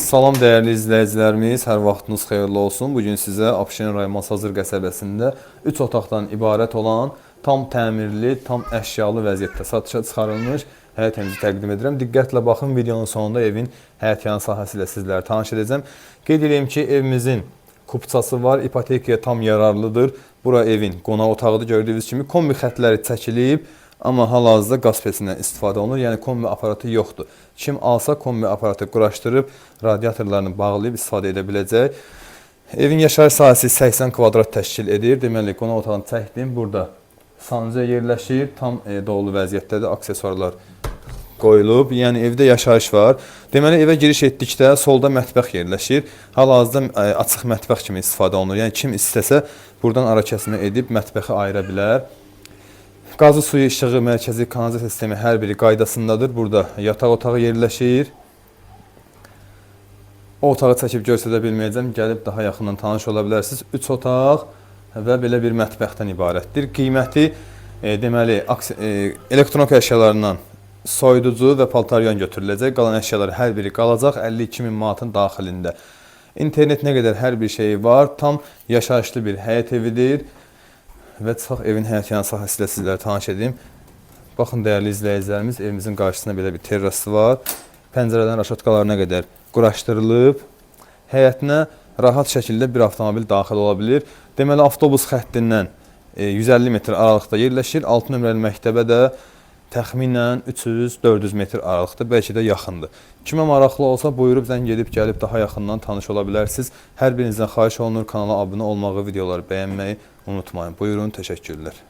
Salam dəyərli izləyicilərimiz, hər vaxtınız xeyirli olsun. Bu gün sizə Abşeron rayon Masazır qəsəbəsində 3 otaqdan ibarət olan tam təmirli, tam əşyalı vəziyyətdə satışa çıxarılmış həyət evimizi təqdim edirəm. Diqqətlə baxın, videonun sonunda evin həyətyanı sahəsi ilə sizlərə tanış edəcəm. Qeyd edeyim ki, evimizin kupçası var, ipotekaya tam yararlıdır. Bura evin qonaq otağıdır. Gördüyünüz kimi kombi xətləri çəkilib, amma hal-hazırda qaz pesindən istifadə olunur. Yəni kombi aparatı yoxdur. Kim alsa kombi aparatı quraşdırıb radiatorlarını bağlayıb istifadə edə biləcək. Evin yaşayış sahəsi 80 kvadrat təşkil edir. Deməli, qonaq otağını çəkdim. Burada sancı yerləşir. Tam e, dolu vəziyyətdədir. Aksesuarlar qoyulub. Yəni evdə yaşayış var. Deməli evə giriş etdikdə solda mətbəx yerləşir. Hal-hazırda e, açıq mətbəx kimi istifadə olunur. Yəni kim istəsə buradan ara kəsmə edib mətbəxi ayıra bilər. Qazı suyu işığı, mərkəzi kanalizasiya sistemi hər biri qaydasındadır. Burada yataq otağı yerləşir. O otağı çəkib göstərə bilməyəcəm. Gəlib daha yaxından tanış ola bilərsiniz. 3 otaq və belə bir mətbəxdən ibarətdir. Qiyməti e, deməli e, elektronik əşyalarından soyuducu və paltaryon götürüləcək. Qalan əşyalar hər biri qalacaq 52 min manatın daxilində. İnternet nə qədər hər bir şeyi var. Tam yaşayışlı bir həyət evidir və çıxaq evin həyətyanı sahəsi ilə sizlərə tanış edim. Baxın dəyərli izləyicilərimiz, evimizin qarşısında belə bir terrası var. Pəncərədən raşatkalarına qədər quraşdırılıb. Həyətinə rahat şəkildə bir avtomobil daxil ola bilər. Deməli avtobus xəttindən e, 150 metr aralıqda yerləşir. 6 nömrəli məktəbə də təxminən 300-400 metr aralıqda, bəlkə də yaxındır. Kimə maraqlı olsa buyurub zəng edib gəlib daha yaxından tanış ola bilərsiniz. Hər birinizdən xahiş olunur kanala abunə olmağı, videoları bəyənməyi unutmayın. Buyurun, təşəkkürlər.